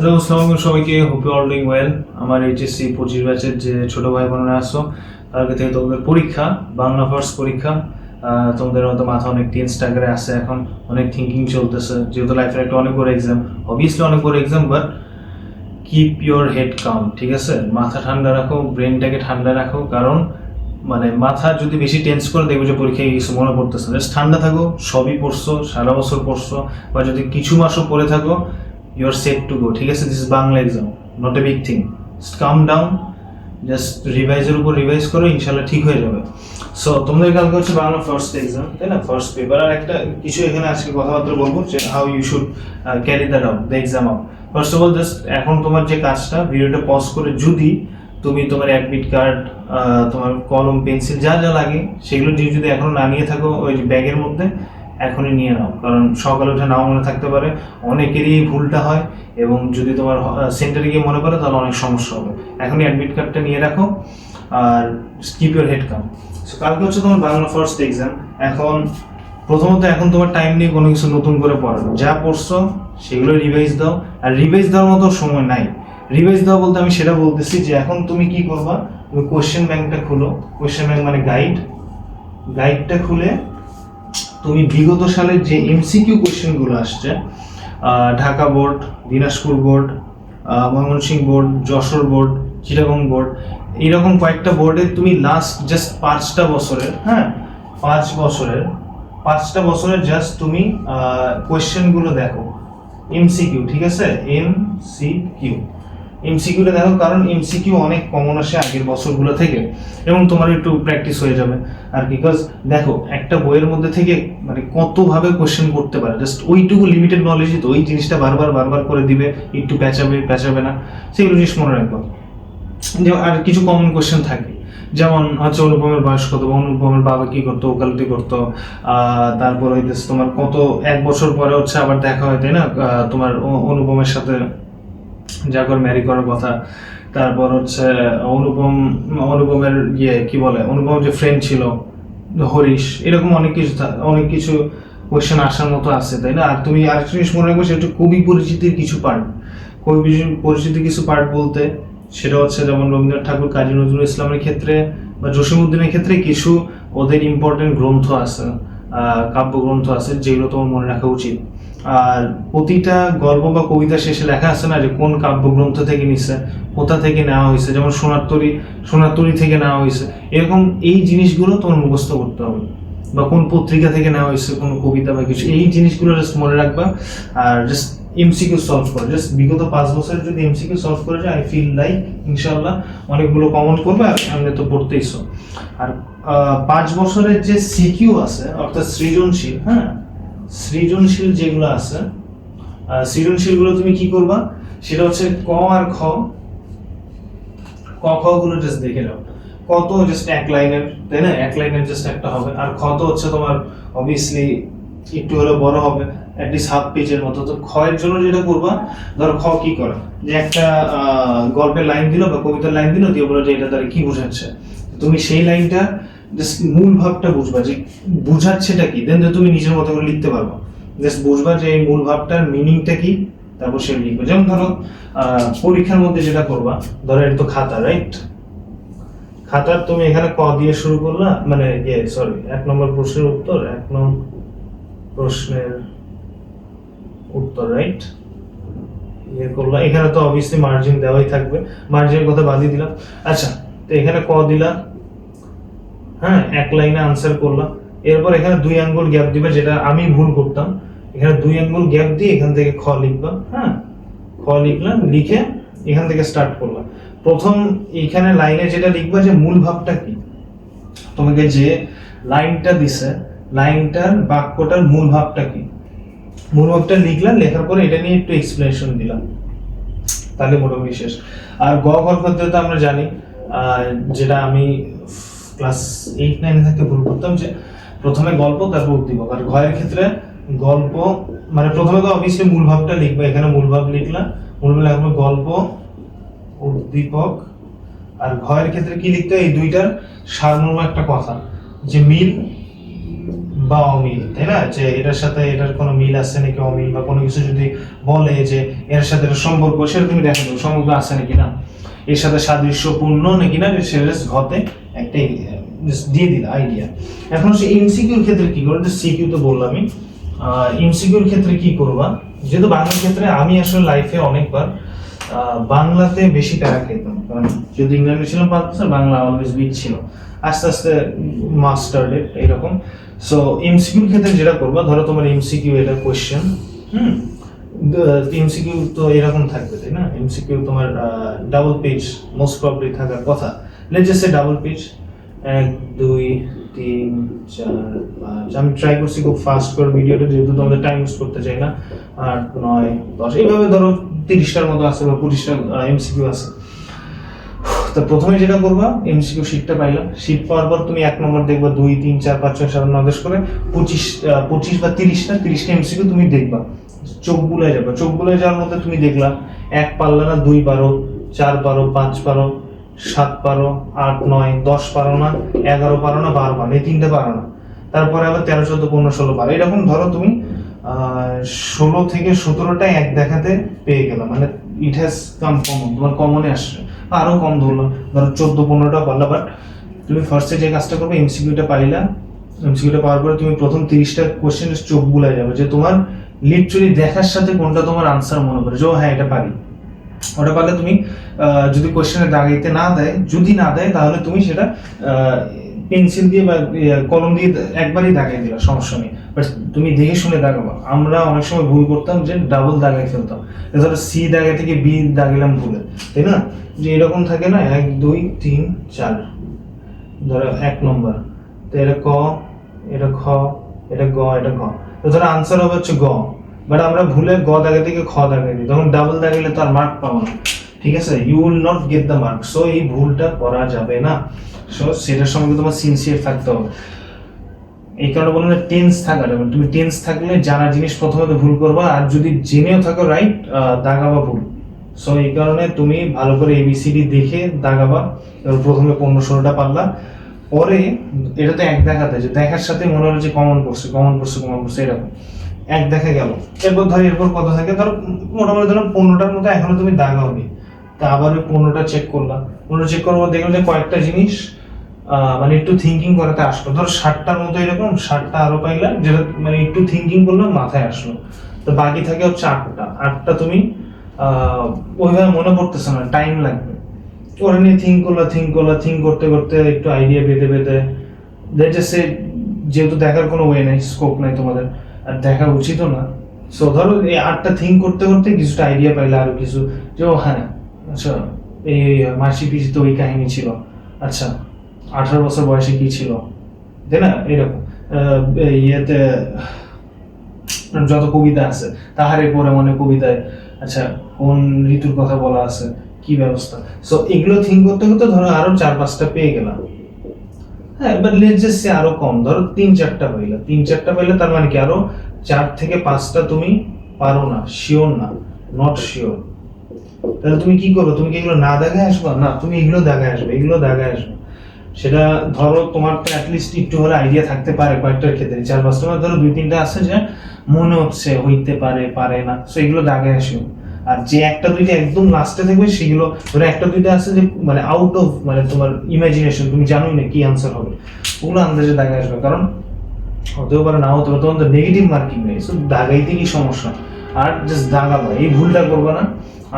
Hello আসসালামু সবাইকে hope you all doing well আমার এইচএসসি পঁচিশ ব্যাচের যে ছোট ভাই বোনেরা আসো তাদের থেকে তোমাদের পরীক্ষা, বাংলা ফার্স্ট পরীক্ষা। তোমাদের মতো মাথা অনেক টেন্স টাকারে আছে এখন, অনেক থিঙ্কিং চলতেছে। যেহেতু লাইফের একটা অনেক বড় এক্সাম অবভিয়াসলি অনেক বড় exam but keep your head calm ঠিক আছে? মাথা ঠান্ডা রাখো ব্রেনটাকে ঠান্ডা রাখো, কারণ মানে মাথা যদি বেশি টেন্স করে, দেখবে যে পরীক্ষায় কিছু মনে পড়তেছে জাস্ট ঠান্ডা থাকো, সবই পড়ছো, সারা বছর পড়ছো, বা যদি কিছু মাসও পড়ে থাকো you are set to go ঠিক আছে? This Bangla exam not a big thing calm down just রিভাইজের উপর রিভাইজ করো ইনশাল্লাহ ঠিক হয়ে যাবে। সো তোমাদের কালকে হচ্ছে বাংলা ফার্স্ট এক্সাম তাই না? ফার্স্ট পেপার আর একটা কিছু এখানে আজকে কথাবার্তা বলব যে how you should carry that out the exam out first of all just এখন তোমার যে কাজটা, ভিডিওটা পজ করে যদি তুমি তোমার অ্যাডমিট কার্ড তোমার কলম পেন্সিল যা যা লাগে, সেগুলো দিয়ে যদি এখনও না নিয়ে থাকো ওই ব্যাগের মধ্যে এখনই নিয়ে নাও। কারণ সকালে উঠে নাও মনে থাকতে পারে, অনেকেরই ভুলটা হয় এবং যদি তোমার সেন্টারে গিয়ে মনে পড়ে তাহলে অনেক সমস্যা হবে। এখনই অ্যাডমিট কার্ডটা নিয়ে রাখো আর keep your head calm so কালকে হচ্ছে তোমার বাংলা ফার্স্ট এক্সাম এখন প্রথমত এখন তোমার টাইম নিয়ে কোনো কিছু নতুন করে পড়ানো। যা পড়ছো সেগুলো রিভাইজ দাও। আর রিভাইজ দেওয়ার মতো সময় নাই। রিভাইজ দেওয়া বলতে আমি সেটা বলতেছি যে এখন তুমি কি করবা? তুমি কোশ্চেন ব্যাংকটা খুলো। কোশ্চেন ব্যাংক মানে গাইড গাইডটা খুলে তুমি বিগত সালের যে এমসিকিউ কোশ্চেনগুলো আসছে Dhaka board, Dinajpur board Mymensingh board, Jashore board, Chittagong board, এইরকম কয়েকটা বোর্ডে তুমি লাস্ট জাস্ট পাঁচটা বছরের হ্যাঁ পাঁচ বছরের, পাঁচটা বছরের জাস্ট তুমি কোয়েশ্চেনগুলো দেখো। এমসিকিউ ঠিক আছে? এম সি কিউ এমসিকিউটা দেখো, কারণ এমসিকিউ অনেক কমন আসে আগের বছরগুলো থেকে, এবং তোমার একটু প্র্যাকটিস হয়ে যাবে। আর বিকজ দেখো, একটা বইয়ের মধ্যে থেকে মানে কতভাবে কোশ্চেন করতে পারে জাস্ট ওইটুকু লিমিটেড নলেজই তো ওই জিনিসটা বারবার বারবার করে দিবে, একটু প্যাচাবে প্যাচাবে না, সেগুলো জিনিস মনে রাখব। আর কিছু কমন কোশ্চেন থাকে, যেমন হচ্ছে অনুপমের বয়স কত, বা অনুপমের বাবা কি করতো, ওকালতি করতো তারপর হইতেছে তোমার কত, এক বছর পরে হচ্ছে আবার দেখা হয়, তাই না? তোমার অনুপমের সাথে যাকর ম্যারি করার কথা। তারপর হচ্ছে অনুপম, অনুপমের ইয়ে কি বলে অনুপম যে ফ্রেন্ড ছিল, হরিশ, এরকম অনেক কিছু অনেক কিছু কোয়েশ্চেন আসার মতো আছে, তাই না? আর তুমি আরেকটা জিনিস মনে রাখবে সেটা কবি পরিচিতির কিছু পার্ট কবি পরিচি- পরিচিতির কিছু পার্ট বলতে, সেটা হচ্ছে যেমন রবীন্দ্রনাথ ঠাকুর, কাজী নজরুল ইসলামের ক্ষেত্রে বা জসিমুদ্দিনের ক্ষেত্রে কিছু ওদের ইম্পর্টেন্ট গ্রন্থ আছে কাব্যগ্রন্থ আছে, যেগুলো তোমার মনে রাখা উচিত। আর প্রতিটা গল্প বা কবিতা শেষে লেখা আছে না যে কোন কাব্যগ্রন্থ থেকে নিছে, কোথা থেকে নেওয়া হয়েছে? যেমন সোনার তরী সোনার তরী থেকে নেওয়া হয়েছে। এরকম এই জিনিসগুলো তোমার মুখস্থ করতে হবে। বা কোন পত্রিকা থেকে নেওয়া হয়েছে, কোন কবিতা বা কিছু। এই জিনিসগুলো জাস্ট মনে রাখবা আর জাস্ট এমসিকিউ সলভ করে। জাস্ট বিগত পাঁচ বছরের যদি এমসিকিউ সলভ করে যায় আই ফিল লাইক ইনশাল্লাহ অনেকগুলো কমন করবে আর সামনে তো পড়তেইছো। আর পাঁচ বছরের যে সিকিউ আছে, অর্থাৎ সৃজনশীল হ্যাঁ সৃজনশীল যেগুলো আছে সৃজনশীলগুলো তুমি কি করবা? সেটা হচ্ছে ক আর খ। ক, খ গুলো জাস্ট দেখে যাও কত জাস্ট এক লাইনের, তাই না? এক লাইনের জাস্ট একটা হবে। আর খ তো হচ্ছে তোমার অবভিয়াসলি একটু হলে বড় হবে অ্যাটলিস্ট হাফ পেজের মতো। তো এর জন্য যেটা করবা, ধরো খ কি করে? যে একটা গল্পের লাইন দিল বা কবিতার লাইন দিল, দিয়ে বলো যে এটা কি বোঝাচ্ছে। তুমি সেই লাইনটা জাস্ট মূল ভাবটা বুঝবা যে বুঝাচ্ছেটা কি? দেন তুমি নিজের মতো করে লিখতে পারবা। জাস্ট বুঝবা যে এই মূল ভাবটার মিনিংটা কি, তারপর সে লিখবে। যেমন ধরো পরীক্ষার মধ্যে যেটা করবা, ধরো এটা তো খাতা রাইট খাতার তুমি এখানে ক দিয়ে শুরু করলা মানে ইয়ে সরি এক নম্বর প্রশ্নের উত্তর, এক নম্বর প্রশ্নের উত্তর রাইট ইয়ে করলা। এখানে তো অবভিয়াসলি মার্জিন দেওয়াই থাকবে। মার্জিনের কথা বাদই দিলাম। আচ্ছা তো এখানে ক দিলা হ্যাঁ এক লাইনে আনসার করলাম। এরপর এখানে দুই আঙ্গুল গ্যাপ দিবে, যেটা আমি ভুল করতাম। এখানে দুই আঙ্গুল গ্যাপ দিয়ে এখান থেকে খ লিখবা হ্যাঁ? খ লিখলাম, লিখে এখান থেকে স্টার্ট করলাম। প্রথম এইখানে লাইনে যেটা লিখবা যে মূল ভাবটা কি? তোমাকে যে লাইনটা দিছে, লাইনটার বাক্যটার মূল ভাবটা কি? মূল ভাবটা লিখলাম, লেখার পরে এটা নিয়ে একটু এক্সপ্লেনেশন দিলাম। তাহলে মোটামুটি শেষ। আর গ ঘর আমরা জানি যেটা আমি ক্লাস এইট নাইনে থাকতে ভুল করতাম যে প্রথমে গল্প, তারপর উদ্দীপক। আর ঘয়ের ক্ষেত্রে গল্প মানে প্রথমে তো অবভিয়াসলি মূল ভাবটা লিখবে, এখানে মূল ভাব লিখলাম। মূল ভাব লেখা গল্প, উদ্দীপক। আর ঘয়ের ক্ষেত্রে কি লিখতে হয়? এই দুইটার সারমর্ম একটা কথা, যে মিল বা অমিল, তাই না? যে এটার সাথে এটার কোনো মিল আছে নাকি অমিল, বা কোনো কিছু যদি বলে যে এর সাথে সম্পর্ক সেটা তুমি দেখা সম্পর্ক আছে নাকি না। এর সাথে সাদৃশ্যপূর্ণ নাকি না সেটা ঘতে একটা দিয়ে দিল আইডিয়া এখন হচ্ছে এমসিকিউর ক্ষেত্রে কি করবে? যে সিকিউ তো বললামই। এমসিকিউর ক্ষেত্রে কি করবা? যেহেতু বাংলার ক্ষেত্রে আমি আসলে লাইফে অনেকবার বাংলাতে বেশি প্যারা খেতাম কারণ যদি ইংল্যান্ডে ছিলাম পাঁচ বছর, বাংলা অলওয়েজ উইক ছিল। আস্তে আস্তে মাস্টার্ড এরকম। সো এমসিকিউর ক্ষেত্রে যেটা করবা, ধরো তোমার এমসিকিউ এটা কোয়েশ্চেন হুম? এমসিকিউ তো এরকম থাকবে, তাই না? এমসিকিউ তোমার ডাবল পেজ মোস্ট প্রবলি থাকার কথা। Let just say double page এক, দুই, তিন, চার, পাঁচ। আমি ট্রাই করছি খুব ফাস্ট করে ভিডিওটা যেহেতু তোমাদের টাইম ইউজ করতে চাই না। আট, নয়, দশ। এইভাবে ধরো তিরিশটার মতো আছে বা পঁচিশটা এমসিকিউ আছে। তো প্রথমে যেটা করবা এমসিকিউ শিটটা পাইলা। শিট পাওয়ার পর তুমি এক নম্বর দেখবা, দুই, তিন, চার, পাঁচ, ছয়, সাত নয়, দশ করে পঁচিশ পঁচিশ বা তিরিশটা তিরিশটা এমসিকিউ তুমি দেখবা। চোখ বুলাই যাবে। চোখ বুলাই যাওয়ার মধ্যে তুমি দেখলা, এক পারলা না দুই পারো, চার পারো, পাঁচ পারো, সাত পারো, আট, নয়, দশ পারো না, এগারো পারো না, বারো পারো, এই তিনটে পারো না। তারপরে আবার তেরো, চোদ্দ, পনেরো, ষোলো পারো। এরকম ধরো তুমি ষোলো থেকে সতেরোটা এক দেখাতে পেয়ে গেলাম মানে ইট হ্যাজ কাম কমন তোমার কমনে আসছে। আরও কম ধরলো। ধরো চোদ্দ, পনেরোটা পারলা বাট তুমি ফার্স্টে যে কাজটা করবে এমসিকিউটা পাইলা। এমসিকিউটা পাওয়ার পরে তুমি প্রথম তিরিশটা কোশ্চেন চোখ বুলাই যাবে, যে তোমার লিটারালি দেখার সাথে কোনটা তোমার আনসার মনে করে যে হ্যাঁ এটা পারি ওটা পারলে তুমি যদি কোশ্চেনে দাগাইতে না দেয় যদি না দেয় তাহলে তুমি সেটা পেন্সিল দিয়ে বা ইয়ে, কলম দিয়ে একবারই দাগাই দিলা সমস্যা নেই। বাট তুমি দেখে শুনে দাগাবা। আমরা অনেক সময় ভুল করতাম যে ডাবল দাগাই ফেলতাম। ধরো সি দাগে থেকে বি দাগিলাম ভুলে। তাই না? যে এরকম থাকে না এক দুই তিন চার। ধরো এক নম্বর। তো এটা ক এটা খ এটা গ এটা ঘ। তো ধরো আনসার হবে হচ্ছে গ। বাট আমরা ভুলে গ দাগে থেকে খ দাগে দিই তখন ডাবল দাগিলে তো আর মার্ক পাবো না। ঠিক আছে? You will not get the mark so এই ভুলটা করা যাবে না। সো সেটার সঙ্গে তোমার সিনসিয়ার থাকতে হবে। এই কারণে যে টেন্স থাকা যাবে না। তুমি টেন্স থাকলে জানা জিনিস প্রথমে তো ভুল করবা। আর যদি জেনেও থাকো রাইট দাগাবা ভুল। সো এই কারণে তুমি ভালো করে এবিসিডি দেখে দাগাবা। এবার প্রথমে পনেরো ষোলোটা পারলা। পরে এটা তো এক দেখাতে, যে দেখার সাথে মনে হলো যে কমন পড়ছে কমন পড়ছে কমন পড়ছে এরকম। এক দেখা গেল। এরপর ধর, এরপর কত থাকে, ধর, মোটামুটি ধরো পনেরোটার মতো এখনও তুমি দাগাওনি তা আবার ওই পনেরোটা চেক করলাম পনেরো চেক করার পর দেখলাম যে কয়েকটা জিনিস মানে একটু থিঙ্কিং করাতে আসলো। ধর, ষাটটার মতো এরকম, ষাটটা আরও পাইলাম যেটা মানে একটু থিঙ্কিং করলাম মাথায় আসলো। তো বাকি থাকে হচ্ছে আটটা। আটটা তুমি ওইভাবে মনে পড়তেছে না টাইম লাগবে। ওরা নিয়ে থিঙ্ক করলা থিঙ্ক করলা থিঙ্ক করতে করতে একটু আইডিয়া পেতে পেতে দেখছে সে যেহেতু দেখার কোনো ওয়ে নাই স্কোপ নাই তোমাদের, আর দেখা উচিতও না। সো ধরো এই আটটা থিঙ্ক করতে করতে কিছুটা আইডিয়া পাইলে আরও কিছু, যে ও হ্যাঁ আচ্ছা এই মাসি পিসি তো ওই কাহিনী ছিল আচ্ছা আঠারো বছর বয়সে কি ছিল? তাই না? এরকম। ইয়েতে, যত কবিতা আছে তাহারে পরে মনে কবিতায় আচ্ছা কোন ঋতুর কথা বলা আছে? কি ব্যবস্থা? সো এগুলো থিঙ্ক করতে করতে ধরো আরও চার পাঁচটা পেয়ে গেলাম। হ্যাঁ এবার লেট জাস্ট সে আরও কম। ধরো তিন চারটা পাইলা। তিন চারটা পাইলে তার মানে কি? আরও চার থেকে পাঁচটা তুমি পারো না শিওর না নট শিওর তাহলে তুমি কি করবে তুমি কি এগুলো না দেখায় আসবে? না, তুমি এগুলো দেখায় আসবে, এগুলো দেখায় আসবে। সেটা ধরো তোমার তো অ্যাটলিস্ট একটু হলে আইডিয়া থাকতে পারে কয়েকটার ক্ষেত্রে। চার পাঁচটা মানে ধরো দুই তিনটা আছে যে মনে হচ্ছে হইতে পারে পারে না। সো এগুলো দাগে আসো আর যে একটা দুইটা একদম লাস্টে থাকবে সেগুলো ধরো একটা দুইটা আছে যে মানে আউট অফ মানে তোমার ইমাজিনেশন তুমি জানোই না কি আনসার হবে। ওগুলো আন্দাজে দাগে আসবে, কারণ হতেও পারে না হতে পারে তোমার তো নেগেটিভ মার্কিং নেই। সো দাগাইতে কি সমস্যা? আর জাস্ট দাগা দাগাবা এই ভুলটা করব না।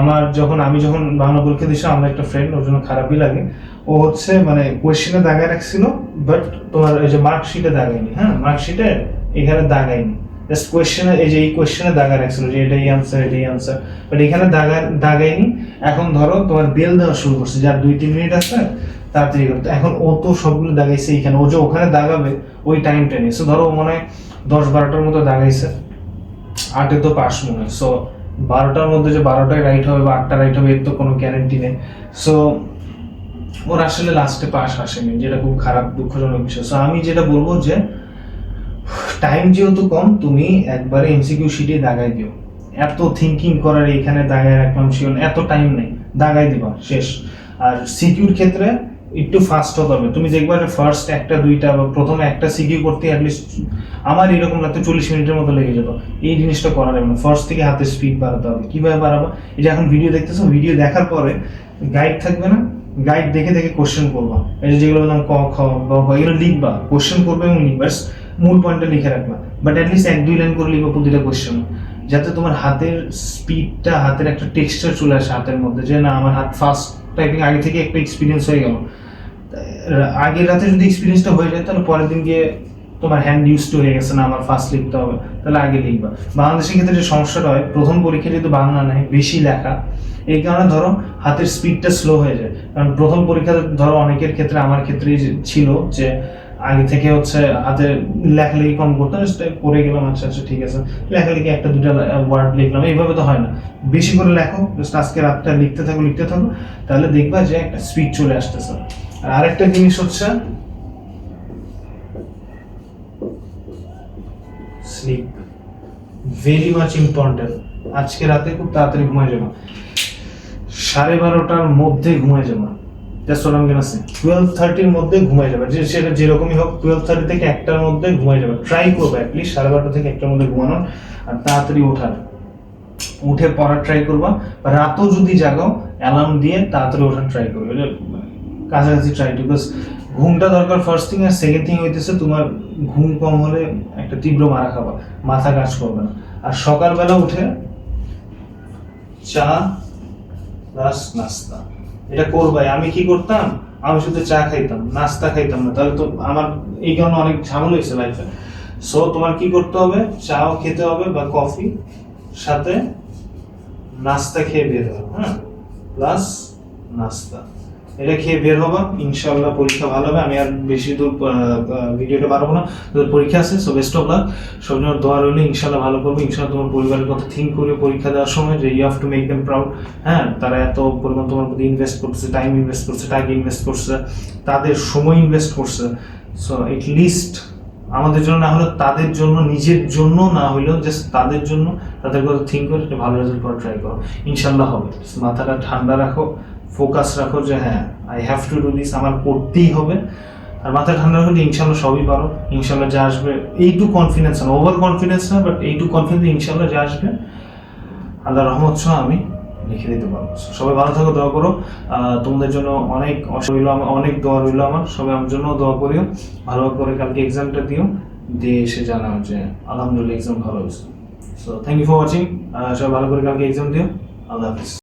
আমার যখন, আমি যখন বাংলা পরীক্ষা দিয়েছিলাম আমার একটা ফ্রেন্ড ওর জন্য খারাপই লাগে। ও হচ্ছে মানে কোয়েশ্চেনে দাগায় রাখছিল বাট তোমার ওই যে মার্কশিটে দাগায়নি হ্যাঁ? মার্কশিটে এখানে দাগায়নি। জাস্ট কোয়েশ্চেনে এই যে এই কোয়েশ্চেনে দাগা রাখছিল যে এটাই আনসার এটাই আনসার বাট এখানে দাগা, দাগায়নি। এখন ধরো তোমার বেল দেওয়া শুরু করছে, যার দুই তিন মিনিট আছে তাড়াতাড়ি করতে। এখন ও তো সবগুলো দাগাইছে এখানে। ও যে ওখানে দাগাবে, ওই টাইমটা নিয়ে সো ধরো মনে হয় দশ বারোটার মতো দাগাইছে। আটে তো পাস মনে হয়। সো বারোটার মধ্যে যে বারোটায় রাইট হবে বা আটটা রাইট হবে, এর তো কোনো গ্যারেন্টি নেই। সো ওর আসলে লাস্টে পাস আসেনি, যেটা খুব খারাপ, দুঃখজনক বিষয়। সো আমি যেটা বলব যে টাইম যেহেতু কম, তুমি একবারে এমসিকিউ শিটে দাগাই দিও। এত থিঙ্কিং করার এখানে দাগায় রাখলাম শিওর এত টাইম নেই। দাগাই দিবা, শেষ। আর সিকিউর ক্ষেত্রে একটু ফাস্ট হতে হবে। তুমি দেখবা ফার্স্ট একটা, দুইটা বা প্রথমে একটা সিকিউ করতে অ্যাটলিস্ট আমার এরকম লাগতো চল্লিশ মিনিটের মতো লেগে যেত। এই জিনিসটা করা যাবে না ফার্স্ট থেকে হাতে স্পিড বাড়াতে হবে। কীভাবে বাড়াবো? এই যে এখন ভিডিও দেখতেছো ভিডিও দেখার পরে গাইড থাকবে না? গাইড দেখে দেখে কোশ্চেন করবা। এই যেগুলো বললাম ক, খ ঘ এগুলো লিখবা। কোশ্চেন করবে এবং লিখবা। মূল পয়েন্টটা লিখে রাখবা। বাট অ্যাটলিস্ট এক, দুই লাইন করে লিখবা প্রতিটা কোশ্চেন যাতে তোমার হাতের স্পিডটা হাতের একটা টেক্সচার চলে আসে হাতের মধ্যে। যে না, আমার হাত ফাস্ট টাইপিং আগে থেকে একটা এক্সপিরিয়েন্স হয়ে গেল। আগের রাতে যদি এক্সপিরিয়েন্সটা হয়ে যায়, তাহলে পরের দিন গিয়ে তোমার হ্যান্ড ইউজ টু হয়ে গেছে না, আমার ফার্স্ট লিখতে হবে। তাহলে আগে লিখবা। বাংলাদেশের ক্ষেত্রে যে সমস্যাটা হয়, প্রথম পরীক্ষা যেহেতু বাংলা নেয় বেশি লেখা, এই কারণে ধরো হাতের স্পিডটা স্লো হয়ে যায়। কারণ প্রথম পরীক্ষাতে ধরো অনেকের ক্ষেত্রে, আমার ক্ষেত্রেই ছিল যে আগে থেকে হচ্ছে হাতে লেখালেখি কম করতাম পড়ে গেলাম আচ্ছা আচ্ছা ঠিক আছে। লেখালেখি একটা দুটা ওয়ার্ড লিখলাম, এইভাবে তো হয় না। বেশি করে লেখো জাস্ট আজকে রাতটা লিখতে থাকো লিখতে থাকো, তাহলে দেখবা যে একটা স্পিড চলে আসতেছে। আর আরেকটা জিনিস হচ্ছে স্লিপ ভেরি মাচ ইম্পর্টেন্ট আজকে রাতে খুব তাড়াতাড়ি ঘুমায় যাব। সাড়ে বারোটার মধ্যে ঘুমায় যাব। ওরাম কেন আছে টুয়েলভ থার্টির মধ্যে ঘুমায় যাবে। যে সেটা যেরকমই হোক টুয়েলভ থার্টি থেকে একটার মধ্যে ঘুমায় যাবে। ট্রাই করবে অ্যাটলিস্ট সাড়ে বারোটা থেকে একটার মধ্যে ঘুমানোর, আর তাড়াতাড়ি ওঠার। উঠে পড়ার ট্রাই করবা। রাতও যদি জাগাও অ্যালার্ম দিয়ে তাড়াতাড়ি ওঠার ট্রাই করবে। কাছাকাছি ট্রাই বিকজ ঘুমটা দরকার ফার্স্ট থিং আর সেকেন্ড থিং হইতেছে তোমার ঘুম কম হলে একটা তীব্র মারা খাবা মাথা কাজ করবে না। আর সকালবেলা উঠে চা প্লাস নাস্তা। এটা করবাই আমি কি করতাম? আমি শুধু চা খাইতাম, নাস্তা খাইতাম না। তাহলে তো আমার এই কারণে অনেক ঝামেল হয়েছে লাইফে সো তোমার কি করতে হবে? চাও খেতে হবে বা কফি সাথে নাস্তা খেয়ে বের হবে হ্যাঁ? প্লাস নাস্তা। এটা খেয়ে বের হবা ইনশাল্লাহ পরীক্ষা ভালো হবে। আমি আর বেশি দূর ভিডিওটা বাড়াবো না। তোদের পরীক্ষা আছে সো বেস্ট অফ লাক সব জন্য দোয়া রইলে, ইনশাআল্লাহ ভালো করবে। ইনশাআল্লাহ তোমার পরিবারের কথা থিঙ্ক করে পরীক্ষা দেওয়ার সময় যে you have to make them proud হ্যাঁ তারা এত পরিমাণ তোমার প্রতি ইনভেস্ট করছে টাইম ইনভেস্ট করছে টাকা ইনভেস্ট করছে তাদের সময় ইনভেস্ট করছে সো লিস্ট আমাদের জন্য না হলেও তাদের জন্য, নিজের জন্য না হলেও জাস্ট তাদের জন্য তাদের কথা থিঙ্ক করে ভালো রেজাল্ট করার ট্রাই করো। ইনশাল্লাহ হবে। মাথাটা ঠান্ডা রাখো। ফোকাস রাখো যে হ্যাঁ I have to do this আমার করতেই হবে। আর মাথা ঠান্ডা রাখো যে ইনশাল্লাহ সবই পারো। ইনশাল্লাহ যা আসবে, এইটু কনফিডেন্স না ওভার কনফিডেন্স না বাট এইটু কনফিডেন্স ইনশাল্লাহ যা আসবে, আল্লাহ রহমত সহ আমি লিখে দিতে পারব। সবাই ভালো থাকো, দোয়া করো। তোমাদের জন্য অনেক অসুবিধা অনেক দোয়া রইল আমার। সবাই আমার জন্য দোয়া করিও। ভালো করে কালকে এক্সামটা দিও। দিয়ে এসে জানাও যে, আলহামদুলিল্লাহ এক্সাম ভালো হয়েছে। So thank you for watching সবাই ভালো করে কালকে এক্সাম দিও। আল্লাহ হাফিজ।